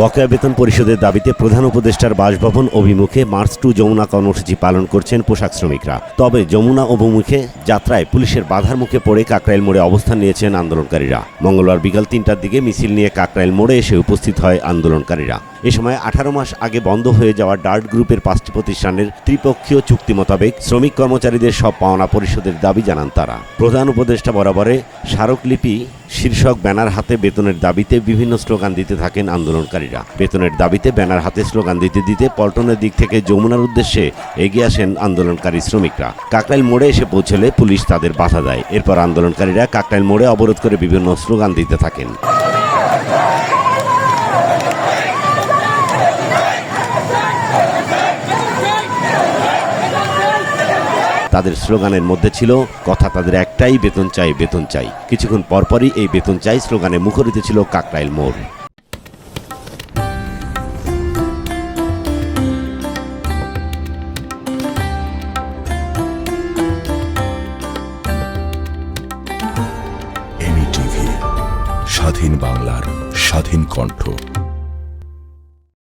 বকেয়া বেতন পরিশোধের দাবিতে প্রধান উপদেষ্টার বাসভবন অভিমুখে মার্চ টু যমুনা কর্মসূচি পালন করছেন পোশাক শ্রমিকরা। তবে যমুনা অভিমুখে যাত্রায় পুলিশের বাধার মুখে পড়ে কাকরাইল মোড়ে অবস্থান নিয়েছেন আন্দোলনকারীরা। মঙ্গলবার বিকাল তিনটার দিকে মিছিল নিয়ে কাকরাইল মোড়ে এসে উপস্থিত হয় আন্দোলনকারীরা। এ সময় আঠারো মাস আগে বন্ধ হয়ে যাওয়া ডার্ট গ্রুপের পাঁচটি প্রতিষ্ঠানের ত্রিপক্ষীয় চুক্তি মোতাবেক শ্রমিক কর্মচারীদের সব পাওনা পরিশোধের দাবি জানান তারা। প্রধান উপদেষ্টা বরাবরে স্মারকলিপি শীর্ষক ব্যানার হাতে বেতনের দাবিতে বিভিন্ন স্লোগান দিতে থাকেন আন্দোলনকারীরা। বেতনের দাবিতে ব্যানার হাতে স্লোগান দিতে দিতে পল্টনের দিক থেকে যমুনার উদ্দেশ্যে এগিয়ে আসেন আন্দোলনকারী শ্রমিকরা। কাকরাইল মোড়ে এসে পৌঁছলে পুলিশ তাদের বাধা দেয়। এরপর আন্দোলনকারীরা কাকরাইল মোড়ে অবরোধ করে বিভিন্ন স্লোগান দিতে থাকেন। তাদের স্লোগানের মধ্যে ছিল, কথা তাদের একটাই, বেতন চাই বেতন চাই। কিছুক্ষণ পরপরই এই বেতন চাই স্লোগানে মুখরিত ছিল কাকরাইল মোড়। স্বাধীন বাংলার স্বাধীন কণ্ঠ।